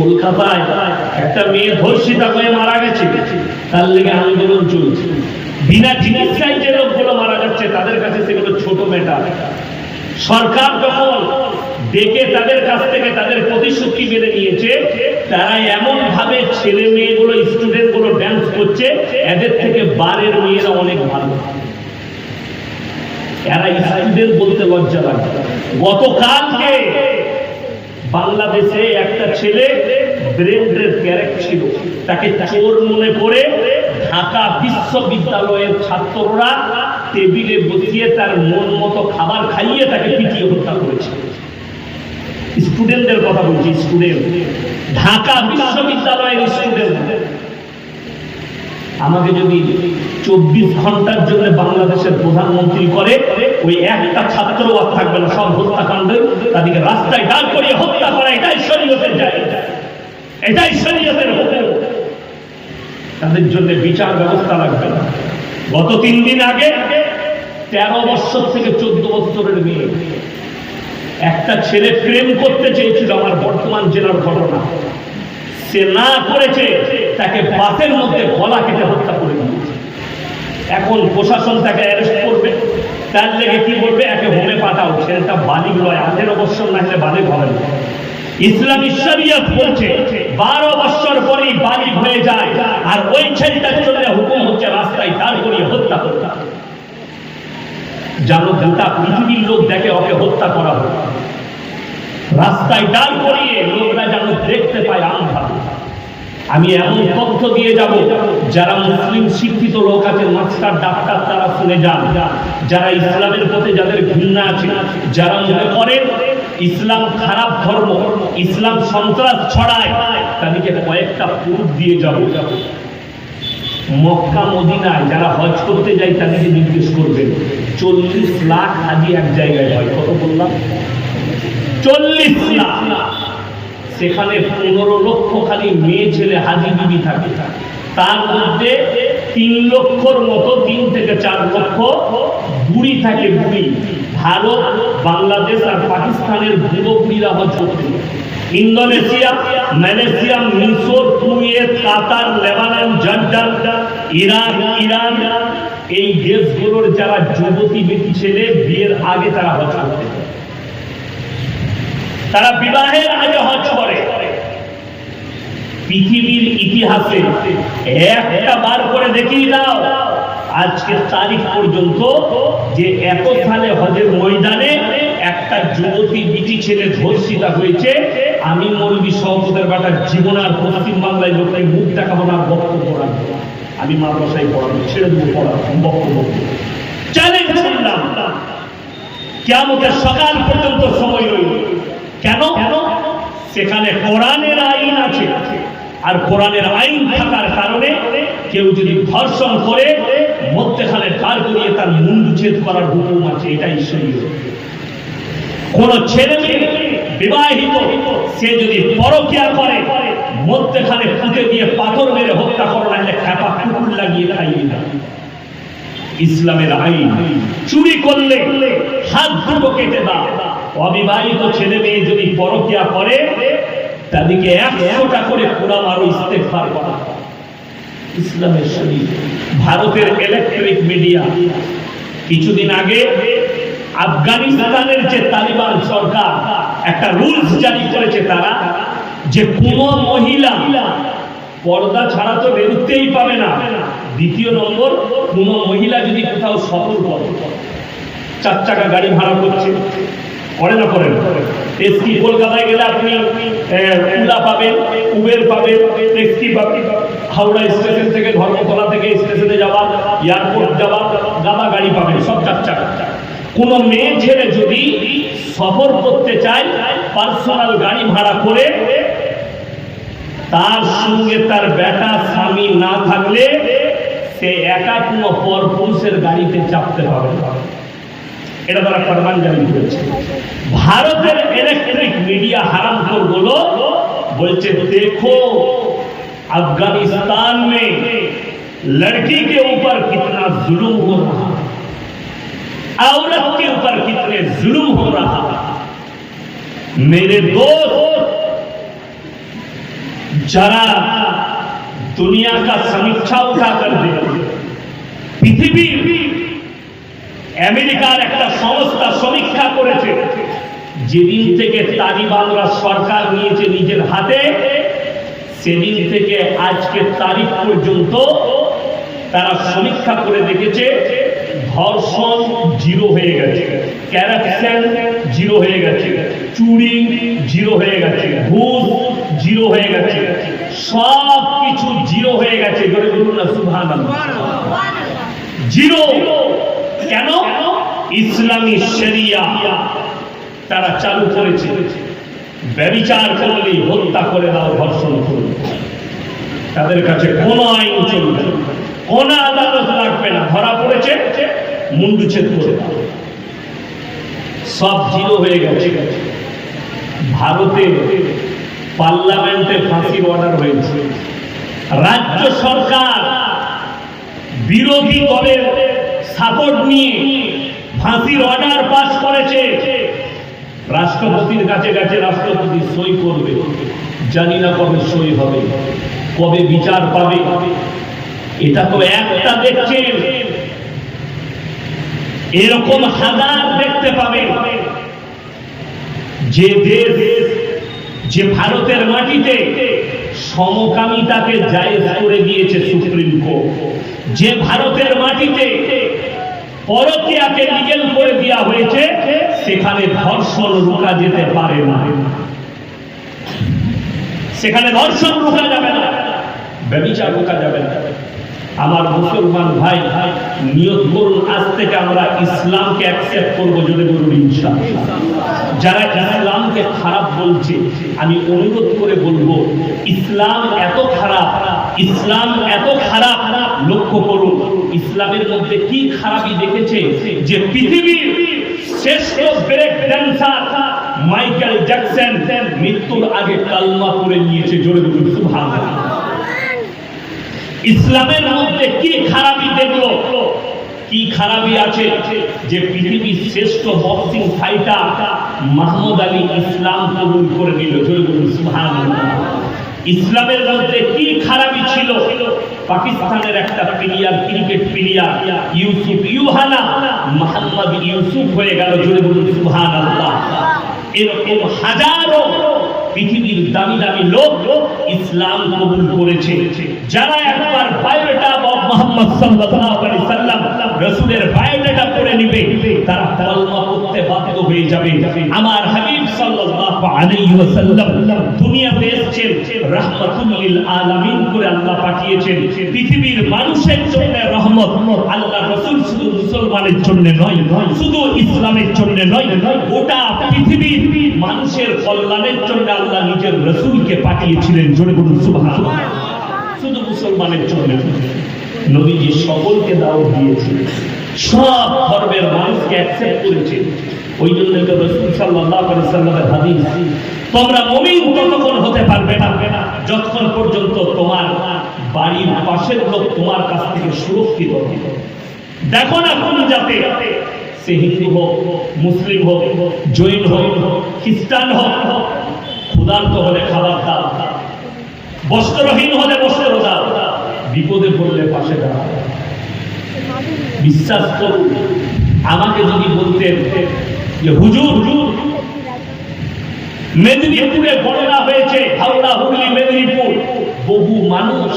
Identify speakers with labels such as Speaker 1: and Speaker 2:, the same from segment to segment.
Speaker 1: কলকাতায় একটা মেয়ে ধর্ষিতা হয়ে মারা গেছে, তার লেগে আন্দোলন চলছে বিনা চিকিৎসায় যে লোকগুলো মারা যাচ্ছে, তাদের কাছে সেগুলো ছোট মেটা সরকার যখন ডেকে তাদের কাছ থেকে তাদের প্রতিশ্রুতি মেনে নিয়েছে তারা এমন ভাবে ছেলে মেয়েগুলো স্টুডেন্টগুলো ড্যান্স করছে, এদের থেকে বারের মেয়েরা অনেক ভালো। এরা স্টুডেন্ট বলতে লজ্জা লাগে। গতকালকে বাংলাদেশে একটা ছেলে ব্রেন্ডের ক্যারেক্ট ছিল। তাকে চোর মনে করে ঢাকা বিশ্ববিদ্যালয়ের ছাত্ররা টেবিলে বসিয়ে তার মন মতো খাবার খাইয়ে তাকে পিটিয়ে হত্যা করেছে। স্টুডেন্টদের কথা বলছি, স্টুডেন্ট। ঢাকা বিশ্ববিদ্যালয়ের স্টুডেন্ট। আমাকে যদি চব্বিশ ঘণ্টার জন্য বাংলাদেশের প্রধানমন্ত্রী করে ওই একটা ছাত্র আর থাকবে না, সব হত্যাকাণ্ড তাদেরকে রাস্তায় দাঁড় করিয়ে হত্যা করা, এটাই শরীয়তের জায়গা এটাই শরীয়তের তাদের জন্য বিচার ব্যবস্থা লাগবে না। গত তিন দিন আগে তেরো বছর থেকে চোদ্দ বছরের মেয়ে। একটা ছেলে প্রেম করতে চেয়েছিল আমার বর্তমান জেলার ঘটনা। সে না করেছে, তাকে বাসের মধ্যে গলা কেটে হত্যা করে দিয়েছে। এখন প্রশাসন তাকে অ্যারেস্ট করবে। তার লেগে কি বলবে? একে হোমে পাঠাও। ছেলেটা বালিক নয় আঠেরো বছর না হলে বালিক হবে না। ইসলামী শরিয়ত বলছে, বারো বছর পরেই বালিক হয়ে যায়, আর ওই ছেলেটার জন্য হুকুম হচ্ছে, রাস্তায় দাঁড় করিয়ে হত্যা করতে। জানো গোটা পৃথিবীর লোক দেখে ওকে হত্যা করা হবে রাস্তায় দাঁড় করিয়ে লোকরা যেন দেখতে পায় আমি এমন তথ্য দিয়ে যাব যারা মুসলিম শিক্ষিত লোক আছে, মাস্টার, ডাক্তার, তারা শুনে যান। যারা ইসলামের প্রতি যাদের ঘৃণা আছে, যারা মনে করেন ইসলাম খারাপ ধর্ম, ইসলাম সন্ত্রাস ছড়ায়, তাদেরকে কয়েকটা প্রুফ দিয়ে যাব। মক্কা, মদিনায় যারা হজ করতে যায়, তাদেরকে জিজ্ঞেস করবেন, চল্লিশ লাখ হাজি এক জায়গায় হয়, কত বললাম? চল্লিশ লাখ। সেখানে পনেরো লক্ষ খালি মেয়ে, ছেলে, হাজি, বিবি থাকে। তার মধ্যে তিন লক্ষর মতো, তিন থেকে চার লক্ষ বুড়ি থাকে বুড়ি ভারত, বাংলাদেশ আর পাকিস্তানের বুড়ো বুড়িরা যায়। ইন্দোনেশিয়া, মালয়েশিয়া, মিশর, Kuwait, Qatar, Lebanon, Jordan Iran Iran, এই দেশগুলোর যারা যুবতী বেটি ছেলে, বিয়ের আগে তারা হজ যায়। তারা বিবাহের আগে হজ করে পৃথিবীর ইতিহাসে একটা বার করে দেখিয়ে দাও। আজকের তারিখ পর্যন্ত যে এত সালে হজের ময়দানে একটা যুবতী বিটি ছেলে ধর্ষিতা হয়েছে, আমি মৌলবী সহপতের বাটার জীবন আর পশ্চিম বাংলায় লোকটাই মুখ দেখাবো না বক্তব্য রাখব। আমি মাদ্রাসায় পড়াবো, ছেড়ে দেবো পড়া বক্তব্য চ্যালেঞ্জ সকাল পর্যন্ত সময় রইল। কেন? কেন? সেখানে কোরআনের আইন আছে। আর কোরআনের আইন থাকার কারণে কেউ যদি ধর্ষণ করে, মধ্যখানে দাঁড় করিয়ে তার মুন্ডু ছেদ করার হুকুম আছে, এটাই শরীর কোন ছেলে মেয়ে বিবাহিত, সে যদি পরকিয়া করে, মধ্যখানে পুঁতে দিয়ে পাথর মেরে হত্যা করো না হলে খ্যাপা কুকুর লাগিয়ে খাইয়ে না। ইসলামের আইন, চুরি করলে হাত দুটো কেটে দাও। অবিবাহিত ছেলে মেয়ে যদি পরকিয়া করে তাদেরকে একশোটা করে কোরআন আরও ইস্তেফার করা। ইসলামের শরীর। ভারতের ইলেকট্রিক মিডিয়া কিছুদিন আগে আফগানিস্তানের যে তালিবান সরকার, একটা রুলস জারি করেছে তারা যে কোন মহিলা পর্দা ছাড়া তো বেরোতেই পাবে না। দ্বিতীয় নম্বর, কোন মহিলা যদি কোথাও সফর করে, চার চাকা গাড়ি ভাড়া করছে করে না করেন এসটি কলকাতায় গেলে আপনি উলা পাবেন, উবের পাবেন ট্যাক্সি পাবেন হাওড়া স্টেশন থেকে, ধর্মতলা থেকে স্টেশনে যাওয়া, এয়ারপোর্ট যাওয়া গাদা গাড়ি পাবেন, সব চার চাকা কোন মেয়ে ছেলে যদি সফর করতে চায়, পার্সোনাল গাড়ি ভাড়া করে, তার সঙ্গে তার বেটা, স্বামী না থাকলে, সে একা কোনো পর পুরুষের গাড়িতে চাপতে পারবে না। এটা তারা ফরমান জারি করেছে ভারতের ইলেকট্রিক মিডিয়া হারাম গুলো বলছে দেখো अफगानिस्तान में लड़की के ऊपर कितना जुल्म हो रहा है औरत के ऊपर कितने जुल्म हो रहा है मेरे दोस्त जरा दुनिया का समीक्षा उठा कर दे পৃথিবীর আমেরিকার একটা সংস্থা সমীক্ষা করেছে, যেদিন থেকে তালিবানরা সরকার নিয়েছে নিজের হাতে, সেদিন থেকে আজকের তারিখ পর্যন্ত তারা সমীক্ষা করে দেখেছে, ধর্ষণ জিরো হয়ে গেছে ক্যারাপশন জিরো হয়ে গেছে, চুরি জিরো হয়ে গেছে, ঘুষ জিরো হয়ে গেছে, সব কিছু জিরো হয়ে গেছে। জোরে বলুন না জিরো। কেন? ইসলামী শরিয়া তারা চালু করেছে ব্যবিচার করলেই হত্যা করে দাও ধর্ষণ করবে তাদের কাছে কোনো আইন চলবে কোনো আদালত লাগবে না। ধরা পড়েছে মুন্ডুচ্ছেদ করে দাও। সব জিরো হয়ে গেছে। ভারতে পার্লামেন্টে ফাঁসির অর্ডার হয়েছে। রাজ্য সরকার বিরোধী দলের সাপোর্ট নিয়ে ফাঁসির অর্ডার পাস করেছে। রাষ্ট্রপতির কাছে কাছে রাষ্ট্রপতি সই করবে। জানি না কবে সই হবে, কবে বিচার পাবে। এটা তো একটা দেখছেন এরকম হাজার দেখতে পাবে। যে দেশ, যে ভারতের মাটিতে সমকামিতাকে জায়েজ করে দিয়েছে সুপ্রিম কোর্ট, যে ভারতের মাটিতে পরকীয়াকে লিগেল করে দেওয়া হয়েছে, সেখানে ধর্ষণ রোকা যেতে পারে না। সেখানে ধর্ষণ রোকা যাবে না, ব্যবিচার রোকা যাবে না। আমার মুসলমান ভাই ভাই নিয়ত করুন, আজ থেকে আমরা ইসলামকে অ্যাকসেপ্ট করব যদি বলুন ইনশাআল্লাহ। যারা ইসলামকে খারাপ বলছে, আমি অনুরোধ করে বলব, ইসলাম এত খারাপ ইসলাম এত খারাপ, লক্ষ্য করুন, ইসলামের মধ্যে কি খারাপই দেখেছে যে পৃথিবীর শ্রেষ্ঠ ব্রেক ড্যান্সার মাইকেল জ্যাকসন মৃত্যুর আগে কালমা করে নিয়েছে জোরে বলুন, সুবহানাল্লাহ। ইসলামের মধ্যে কি খারাপি দেখল? কি খারাপি আছে যে পৃথিবীর শ্রেষ্ঠ বক্সিং ফাইটার মাহমুদ আলী ইসলাম কবুল করে নিল, জোরে বলুন, সুবহানাল্লাহ। ইসলামের মধ্যে কি খারাপি ছিল? পাকিস্তানের একটা player cricket player Yousuf Youhana Mohammad Yousuf হয়ে গেল, জোরে বলুন, সুবহানাল্লাহ। এরকম হাজারো পৃথিবীর দামি দামি লোক ইসলাম কবুল করেছে। যারা একবার বায়োডাটা মোহাম্মদ সাল্লাল্লাহু আলাইহি সাল্লাম, রাসূলের বায়োডাটা পড়ে নিবে, তারা কালমা পড়তে বাধ্য হয়ে যাবে। আমার হাবিব সাল্লাল্লাহু আলাইহি ওয়াসাল্লাম দুনিয়াতে এসেছেন, রাহমাতুল লিল আলামিন করে আল্লাহ পাঠিয়েছেন। পৃথিবীর মানুষের জন্য রহমত আল্লাহ রাসূল শুধু মুসলমানের জন্য নয়, শুধু ইসলামের জন্য নয়, গোটা পৃথিবীর মানুষের কল্যাণের জন্য আল্লাহ নিজের রসুলকে পাঠিয়েছিলেন। জোরে বলুন, সুবহানাল্লাহ। শুধু মুসলমানের জন্য নবীজি সকলকে দাওয়াত দিয়েছে সব ধর্মের মানুষকে অ্যাকসেপ্ট করেছে ওই জন্য সাল্লামের হাদিস, তোমরা মুমিন ততক্ষণ হতে পারবে না? যতক্ষণ পর্যন্ত তোমার বাড়ির পাশের লোক তোমার কাছ থেকে সুরক্ষিত দেখো না কোন জাতে সে হিন্দু হোক, মুসলিম হোক, জৈন হোক, খ্রিস্টান হোক, ক্ষুধার্ত হলে খাবার দাও, বস্ত্রহীন হলে বস্ত্র দাও, বিপদে পড়লে পাশে দাও বিশ্বাস করুন আমাকে যদি বলতেন যে হুজুর, মেদিনীপুরে বন্যা হয়েছে, হাওড়া, হুগলি, মেদিনীপুর। বহু মানুষ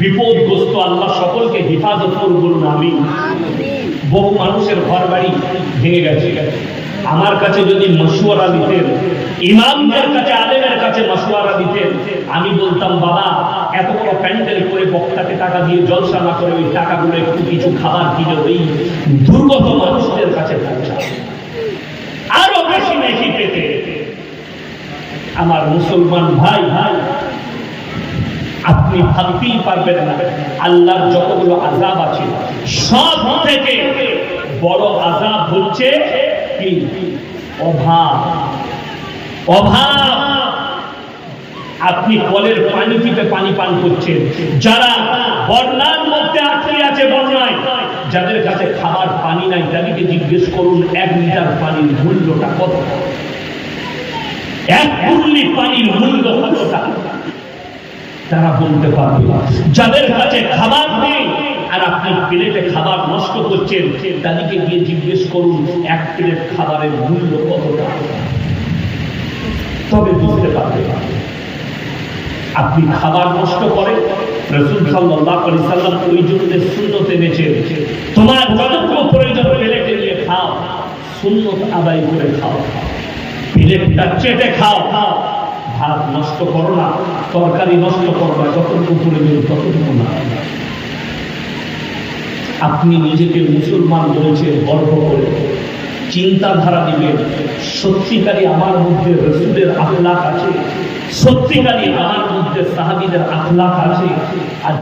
Speaker 1: বিপদগ্রস্ত, আল্লাহ সকলকে হেফাজত করুন আমি বহু মানুষের ঘর বাড়ি ভেঙে গেছে। আমার কাছে যদি মশুয়ারা দিতেন ইমামদের কাছে, আলেমের কাছে মশুয়ারা দিতেন আমি বলতাম, বাবা, এত বড় প্যান্ডেল করে বক্তাকে টাকা দিয়ে জলসা না করে ওই টাকাগুলো একটু কিছু খাবার কিনে ওই দুর্গত মানুষদের কাছে পৌঁছা আরও বেশি বেশি পেতে আমার মুসলমান ভাই ভাই আপনি ভাবতেই পারবেন না, আল্লাহর যতগুলো আজাব আছে, সব থেকে বড় আজাব হচ্ছে কি? অভাব। অভাব। আপনি কলের পানি টিপে পানি পান করছেন। যারা বন্যার মধ্যে আটকে আছে বন্যায়, যাদের কাছে খাবার পানি নাই, তাদেরকে জিজ্ঞেস করুন, এক লিটার পানির মূল্যটা কত? এক কুল্লি পানির মূল্য কত টাকা তারা বলতে পারবে যাদের কাছে খাবার নেই, আর আপনি প্লেটে খাবার নষ্ট করছেন, তাদেরকে গিয়ে জিজ্ঞেস করুন, এক প্লেট খাবারের মূল্য কত টাকা তবে বুঝতে পারবে। আপনি খাবার নষ্ট করেন, রসুল সাল্লাহ আলি সাল্লাম ওই জন্য তোমার যতটুকু প্রয়োজন, প্লেটে নিয়ে খাও শূন্যত আদায় করে খাও খাও। প্লেটটা চেটে খাও। ভাত নষ্ট করো না, তরকারি নষ্ট করো না, যতটুকু প্রয়োজন ততটুকু না। আপনি নিজেকে মুসলমান বলেছেন গর্ব করে। চিন্তাধারা দিবেন সত্যিকারী আমার মধ্যে রসুলের আখলাখ আছে। সত্যিকারী আমার মধ্যে সাহাবিদের আখলাখ আছে। আর